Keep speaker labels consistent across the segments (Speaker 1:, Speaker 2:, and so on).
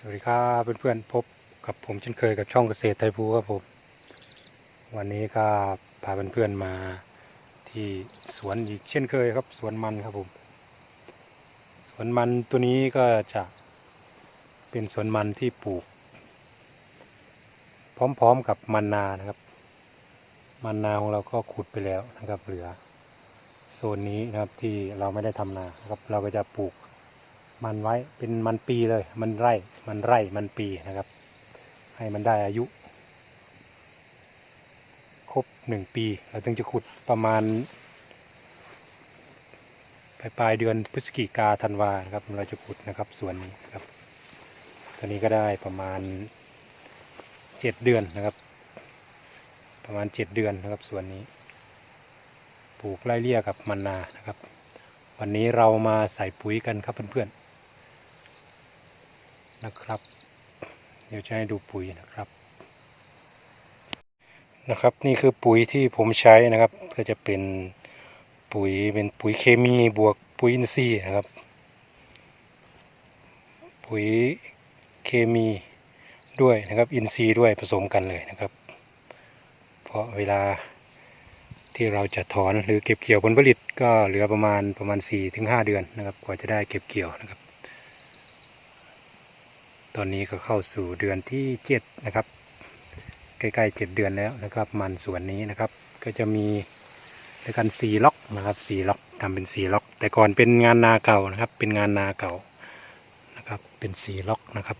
Speaker 1: สวัสดีครับเพื่อนๆพบกับผมเช่นเคยกับช่องเกษตรไทยภูครับผมวันนี้ก็พาเพื่อนๆมาที่สวนอีกเช่นเคยครับ สวนมันครับผมสวนมันตัวนี้ก็จะเป็นสวนมันที่ปลูก พร้อมๆกับมันนานะครับ มันนาของเราก็ขุดไปแล้วนะครับเหลือโซนนี้นะครับที่เราไม่ได้ทำนานะครับเราก็จะปลูก มันไว้เป็นมันปีเลย มันไร่ มันไร่ มันปีนะครับ ให้มันได้อายุ ครบหนึ่งปีเราถึงจะขุดประมาณปลายปลายเดือนพฤศจิกาธันวาครับเราจะขุดนะครับส่วนนี้นะครับ ตอนนี้ก็ได้ประมาณเจ็ดเดือนนะครับ ประมาณเจ็ดเดือนนะครับส่วนนี้ ปลูกไล่เลี่ยกับมันนานะครับ วันนี้เรามาใส่ปุ๋ยกันครับเพื่อนๆ นะครับ เดี๋ยวจะให้ดูปุ๋ยนะครับ นะครับ นี่คือปุ๋ยที่ผมใช้นะครับ ก็จะเป็นปุ๋ยเป็นปุ๋ยเคมีบวกปุ๋ยอินทรีย์นะครับ ปุ๋ยเคมีด้วยนะครับอินทรีย์ด้วยผสมกันเลยนะครับ เพราะเวลาที่เราจะถอนหรือเก็บเกี่ยวผลผลิตก็เหลือประมาณประมาณ4ถึง5เดือนนะครับ กว่าจะได้เก็บเกี่ยวนะครับ ตอนนี้ก็เข้าสู่เดือนที่7นะครับ ใกล้ๆ7เดือนแล้วนะครับ มันส่วนนี้นะครับ ก็จะมีด้วยกัน4ล็อกนะครับ4ล็อกทำเป็น4ล็อก แต่ก่อนเป็นงานนาเก่านะครับ เป็นงานนาเก่านะครับ เป็น4ล็อกนะครับ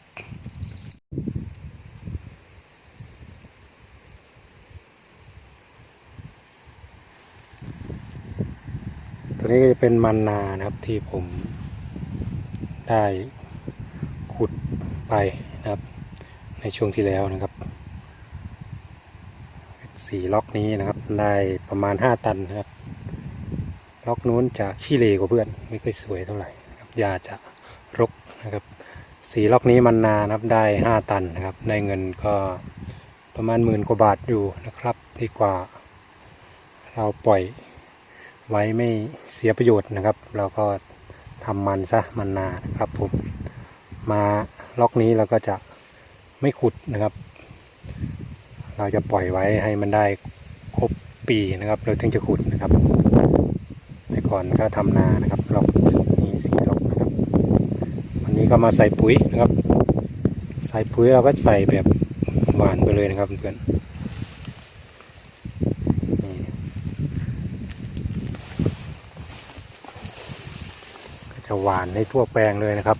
Speaker 1: ตัวนี้ก็จะเป็นมันนานะครับที่ผมได้ขุด ไปนะครับ ในช่วงที่แล้วนะครับสี่ล็อกนี้นะครับได้ประมาณห้าตันนะครับ ล็อกนู้นจะขี้เลกว่าเพื่อนไม่ค่อยสวยเท่าไหร่นะครับยาจะรกนะครับสี่ล็อกนี้มันนานะครับได้ห้าตันนะครับได้เงินก็ประมาณหมื่นกว่าบาทอยู่นะครับที่กว่า เราปล่อยไว้ไม่เสียประโยชน์นะครับ เราก็ทำมันซะมันนานะครับผม มาล็อกนี้เราก็จะไม่ขุดนะครับ เราจะปล่อยไว้ให้มันได้ครบปีนะครับเราถึงจะขุดนะครับ แต่ก่อนก็ทำนานะครับล็อกนี้สีล็อกนะครับ วันนี้ก็มาใส่ปุ๋ยนะครับ ใส่ปุ๋ยเราก็ใส่แบบหวานไปเลยนะครับเพื่อนก็จะหวานให้ทั่วแปลงเลยนะครับ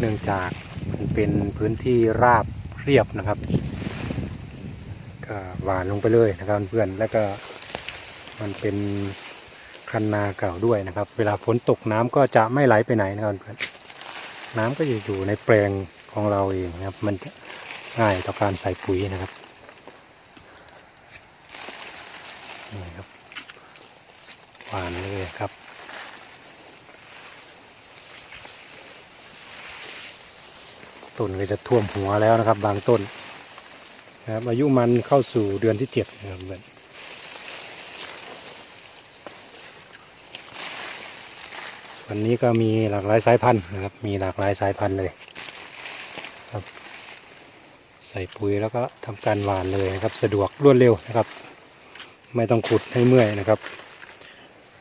Speaker 1: เนื่องจากมันเป็นพื้นที่ราบเรียบนะครับ ก็หวานลงไปเลยนะครับเพื่อนแล้วก็มันเป็นคันนาเก่าด้วยนะครับ เวลาฝนตกน้ำก็จะไม่ไหลไปไหนนะครับเพื่อนน้ำก็จะอยู่ในแปลงของเราเองนะครับ มันง่ายต่อการใส่ปุ๋ยนะครับนี่ครับหวานเลยครับ ต้นก็จะท่วมหัวแล้วนะครับ บางต้นนะครับอายุมันเข้าสู่เดือนที่เจ็ดนะครับเพื่อนส่วนนี้ก็มีหลากหลายสายพันธุ์นะครับ มีหลากหลายสายพันธุ์เลยครับ ใส่ปุ๋ยแล้วก็ทำการหว่านเลยนะครับ สะดวกรวดเร็วนะครับ ไม่ต้องขุดให้เมื่อยนะครับ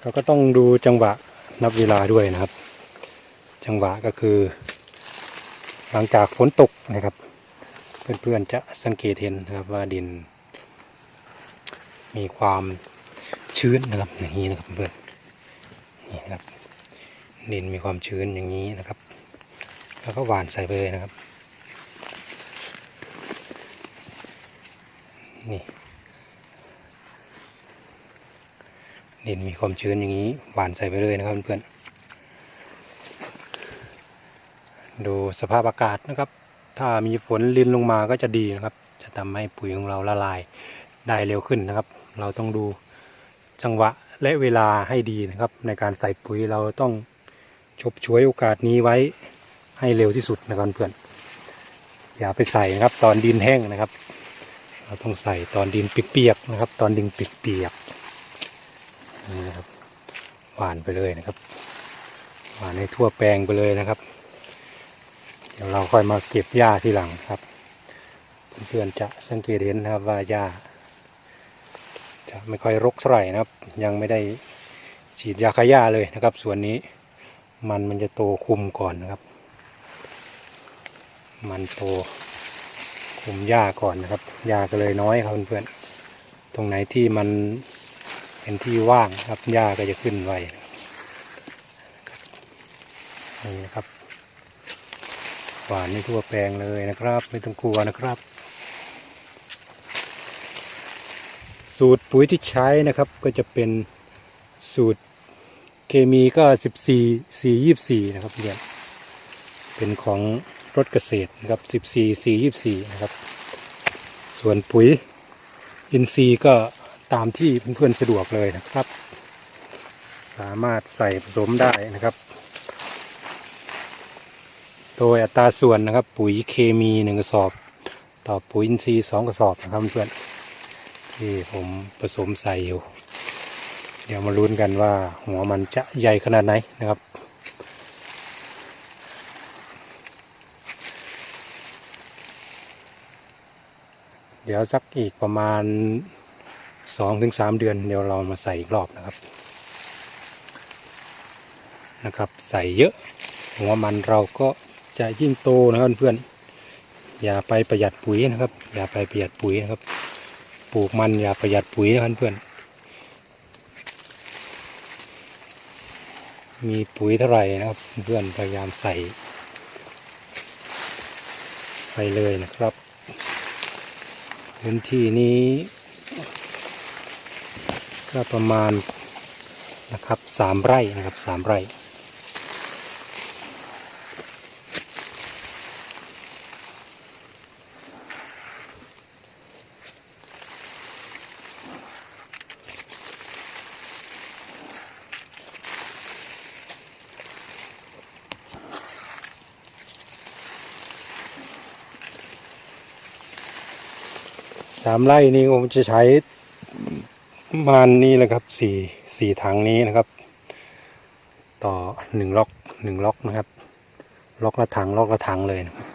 Speaker 1: เราก็ต้องดูจังหวะนับเวลาด้วยนะครับ จังหวะก็คือ หลังจากฝนตกนะครับ เพื่อนๆจะสังเกตเห็นนะครับว่าดิน มีความชื้นนะครับอย่างนี้นะครับเพื่อนนี่นะครับ ดินมีความชื้นอย่างนี้นะครับ แล้วก็หว่านใส่ไปเลยนะครับ นี่ดินมีความชื้นอย่างนี้หว่านใส่ไปเลยนะครับเพื่อนๆ ดูสภาพอากาศนะครับ ถ้ามีฝนลินลงมาก็จะดีนะครับ จะทำให้ปุ๋ยของเราละลายได้เร็วขึ้นนะครับ เราต้องดูจังหวะและเวลาให้ดีนะครับ ในการใส่ปุ๋ยเราต้องฉบฉวยโอกาสนี้ไว้ให้เร็วที่สุดนะครับเพื่อน อย่าไปใส่นะครับ ตอนดินแห้งนะครับ เราต้องใส่ตอนดินเปียกๆนะครับ ตอนดินเปียกๆนี่นะครับหวานไปเลยนะครับหวานให้ทั่วแปลงไปเลยนะครับ เดี๋ยวเราค่อยมาเก็บหญ้าทีหลังครับ เพื่อนๆจะสังเกตเห็นนะครับว่าหญ้าจะไม่ค่อยรกเท่าไหร่นะครับ ยังไม่ได้ฉีดยาฆ่าหญ้าเลยนะครับ ส่วนนี้มันมันจะโตคุมก่อนนะครับ มันโตคุมหญ้าก่อนนะครับหญ้าก็เลยน้อยครับเพื่อนๆตรงไหนที่มันเป็นที่ว่างครับหญ้าก็จะขึ้นไวนี่นะครับ หวานไม่ทั่วแปลงเลยนะครับ ไม่ต้องกลัวนะครับ สูตรปุ๋ยที่ใช้นะครับก็จะเป็นสูตรเคมีก็ 14 4 24 นะครับเพื่อนเป็นของรถเกษตรนะครับ 14 4 24 นะครับ ส่วนปุ๋ยอินทรีย์ก็ตามที่เพื่อนๆสะดวกเลยนะครับ สามารถใส่ผสมได้นะครับ โดยอัตราส่วนนะครับ ปุ๋ยเคมีหนึ่งกระสอบ ต่อปุ๋ยอินทรีย์สองกระสอบนะครับเพื่อนที่ผมผสมใส่อยู่ เดี๋ยวมาลุ้นกันว่าหัวมันจะใหญ่ขนาดไหนนะครับเดี๋ยวสักอีกประมาณสองถึงสามเดือนเดี๋ยวเรามาใส่อีกรอบนะครับ นะครับ ใส่เยอะหัวมันเราก็ จะยิ่งโตนะครับเพื่อนอย่าไปประหยัดปุ๋ยนะครับ อย่าไปประหยัดปุ๋ยนะครับ ปลูกมันอย่าประหยัดปุ๋ยนะครับเพื่อน มีปุ๋ยเท่าไหร่นะครับเพื่อนพยายามใส่ ไปเลยนะครับพื้นที่นี้ ก็ประมาณนะครับสามไร่นะครับสามไร่ามไร่นี้ผมจะใช้มาณนี้แหละครับสี่สี่ถังนี้นะครับ ต่อหนึ่งล็อกหนึ่งล็อกนะครับ ล็อกละถังล็อกละถังเลยนะครับ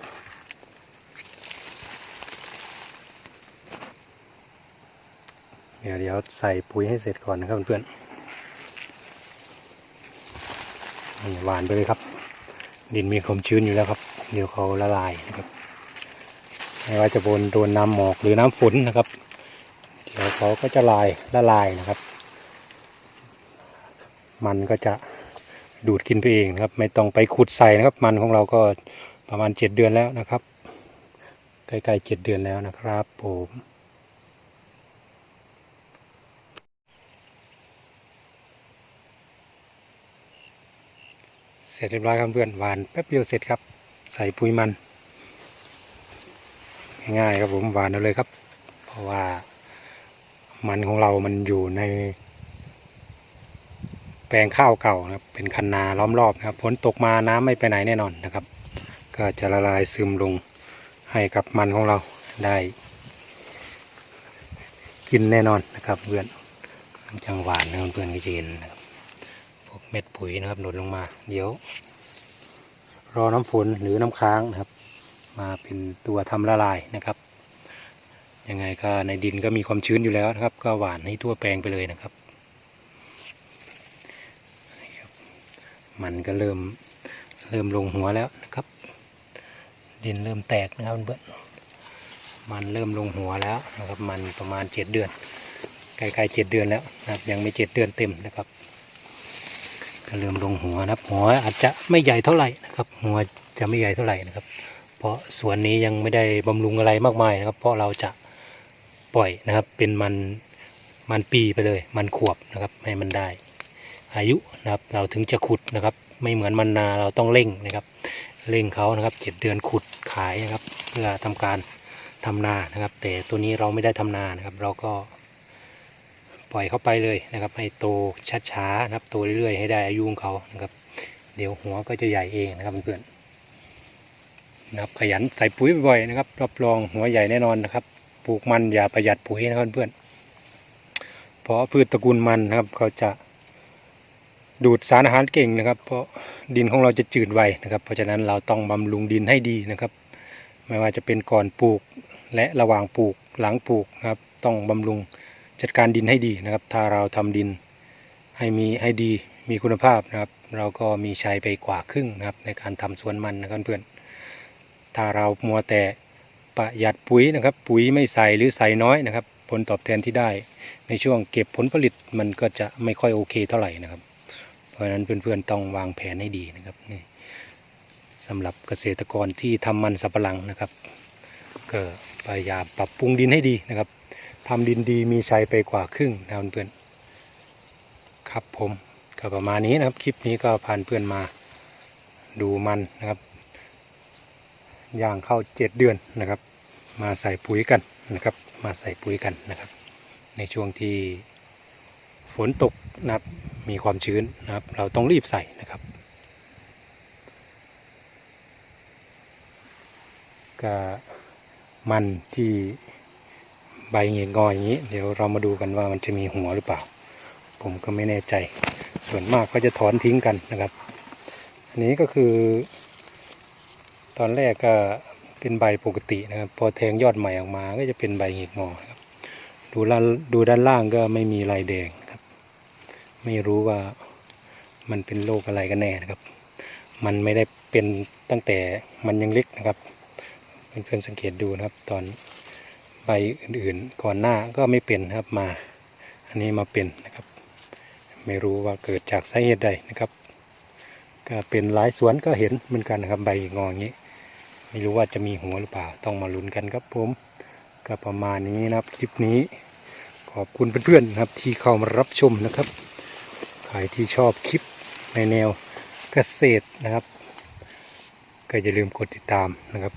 Speaker 1: เดี๋ยวเดี๋ยวใส่ปุ๋ยให้เสร็จก่อนนะครับเพื่อนๆหวานไปเลยครับ ดินมีความชื้นอยู่แล้วครับ เดี๋ยวเขาละลายนะครับ ไม่ว่าจะบนโดนน้ำหมอกหรือน้ำฝนนะครับ เดี๋ยวเขาก็จะลายละลายนะครับ มันก็จะดูดกินไปเองครับ ไม่ต้องไปขุดใส่นะครับ มันของเราก็ประมาณเจ็ดเดือนแล้วนะครับใกล้ๆเจ็ดเดือนแล้วนะครับผมเสร็จเรียบร้อยครับเพื่อนหวานแป๊บเดียวเสร็จครับ ใส่ปุ๋ยมัน ง่ายๆครับผมหวานเอาเลยครับ เพราะว่ามันของเรามันอยู่ใน แปลงข้าวเก่านะครับ เป็นคันนาล้อมรอบนะครับฝนตกมาน้ำไม่ไปไหนแน่นอนนะครับ ก็จะละลายซึมลงให้กับมันของเราได้ กินแน่นอนนะครับเพื่อนจังหวานนะเพื่อนก็จะเห็นนะครับพวกเม็ดปุ๋ยนะครับหล่นลงมา เดี๋ยว รอน้ำฝนหรือน้ำค้างนะครับ มาเป็นตัวทำละลายนะครับ ยังไงก็ในดินก็มีความชื้นอยู่แล้วนะครับ ก็หวานให้ทั่วแปลงไปเลยนะครับ มันก็เริ่มเริ่มลงหัวแล้วนะครับ ดินเริ่มแตกนะครับเพื่อนมันเริ่มลงหัวแล้วนะครับ มันประมาณเจ็ดเดือนใกล้ๆเจ็ดเดือนแล้วนะครับ ยังไม่เจ็ดเดือนเต็มนะครับก็เริ่มลงหัวนะครับ หัวอาจจะไม่ใหญ่เท่าไหร่นะครับ หัวจะไม่ใหญ่เท่าไหร่นะครับ เพราะสวนนี้ยังไม่ได้บำรุงอะไรมากมายนะครับ เพราะเราจะปล่อยนะครับ เป็นมันมันปีไปเลย มันขวบนะครับให้มันได้ อายุนะครับ เราถึงจะขุดนะครับ ไม่เหมือนมันนาเราต้องเร่งนะครับ เร่งเขานะครับเจ็ดเดือนขุดขายนะครับ เพื่อทำการทำนานะครับ แต่ตัวนี้เราไม่ได้ทำนานะครับ เราก็ปล่อยเข้าไปเลยนะครับ ให้โตช้าๆนะครับโตเรื่อยๆให้ได้อายุของเขานะครับ เดี๋ยวหัวก็จะใหญ่เองนะครับเพื่อน นะครับขยันใส่ปุ๋ยบ่อยๆนะครับรับรองหัวใหญ่แน่นอนนะครับ ปลูกมันอย่าประหยัดปุ๋ยนะครับเพื่อนเพราะพืชตระกูลมันนะครับ เขาจะดูดสารอาหารเก่งนะครับ เพราะดินของเราจะจืดไวนะครับ เพราะฉะนั้นเราต้องบำรุงดินให้ดีนะครับ ไม่ว่าจะเป็นก่อนปลูกและระหว่างปลูกหลังปลูกนะครับ ต้องบำรุงจัดการดินให้ดีนะครับ ถ้าเราทำดินให้มีให้ดีมีคุณภาพนะครับ เราก็มีชัยไปกว่าครึ่งนะครับ ในการทำสวนมันนะครับเพื่อน ถ้าเรามัวแต่ประหยัดปุ๋ยนะครับ ปุ๋ยไม่ใส่หรือใส่น้อยนะครับ ผลตอบแทนที่ได้ ในช่วงเก็บผลผลิตมันก็จะไม่ค่อยโอเคเท่าไหร่นะครับ เพราะฉะนั้นเพื่อนๆต้องวางแผนให้ดีนะครับนี่สำหรับเกษตรกรที่ทำมันสับปะหลังนะครับ ก็พยายามปรับปรุงดินให้ดีนะครับทำดินดีมีชัยไปกว่าครึ่งนะเพื่อนๆครับผมก็ประมาณนี้นะครับ คลิปนี้ก็พานเพื่อนมาดูมันนะครับ ย่างเข้าเจ็ดเดือนนะครับ มาใส่ปุ๋ยกันนะครับ มาใส่ปุ๋ยกันนะครับ ในช่วงที่ฝนตกนะครับมีความชื้นนะครับ เราต้องรีบใส่นะครับก็มันที่ใบเงี้ยงอยอย่างนี้ เดี๋ยวเรามาดูกันว่ามันจะมีหัวหรือเปล่า ผมก็ไม่แน่ใจ ส่วนมากก็จะถอนทิ้งกันนะครับ อันนี้ก็คือ ตอนแรกก็เป็นใบปกตินะครับ พอแทงยอดใหม่ออกมา ก็จะเป็นใบหงิกงอครับ ดูด้านดูด้านล่างก็ไม่มีลายแดงครับ ไม่รู้ว่ามันเป็นโรคอะไรกันแน่นะครับ มันไม่ได้เป็นตั้งแต่มันยังเล็กนะครับเพื่อนๆสังเกตดูนะครับ ตอนใบอื่นๆก่อนหน้าก็ไม่เป็นครับมา อันนี้มาเป็นนะครับ ไม่รู้ว่าเกิดจากสาเหตุใดนะครับ ก็เป็นหลายสวนก็เห็นเหมือนกันนะครับใบงออย่างนี้ ไม่รู้ว่าจะมีหัวหรือเปล่า ต้องมาลุ้นกันครับผมก็ประมาณนี้นะครับคลิปนี้ ขอบคุณเพื่อนๆนะครับที่เข้ามารับชมนะครับใครที่ชอบคลิปในแนวเกษตรนะครับ ก็อย่าลืมกดติดตามนะครับ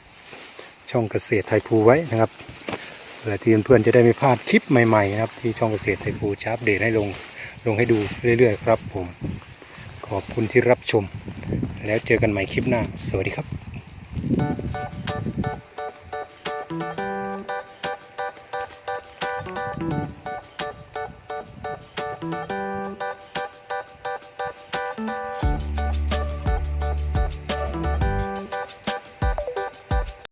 Speaker 1: ช่องเกษตรไทยภูไว้นะครับเพื่อที่เพื่อนๆจะได้ไม่พลาดคลิปใหม่ๆนะครับ ที่ช่องเกษตรไทยภูจะอัปเดตให้ลงลงให้ดูเรื่อยๆ ครับผม ขอบคุณที่รับชม แล้วเจอกันใหม่คลิปหน้า สวัสดีครับ Thank you.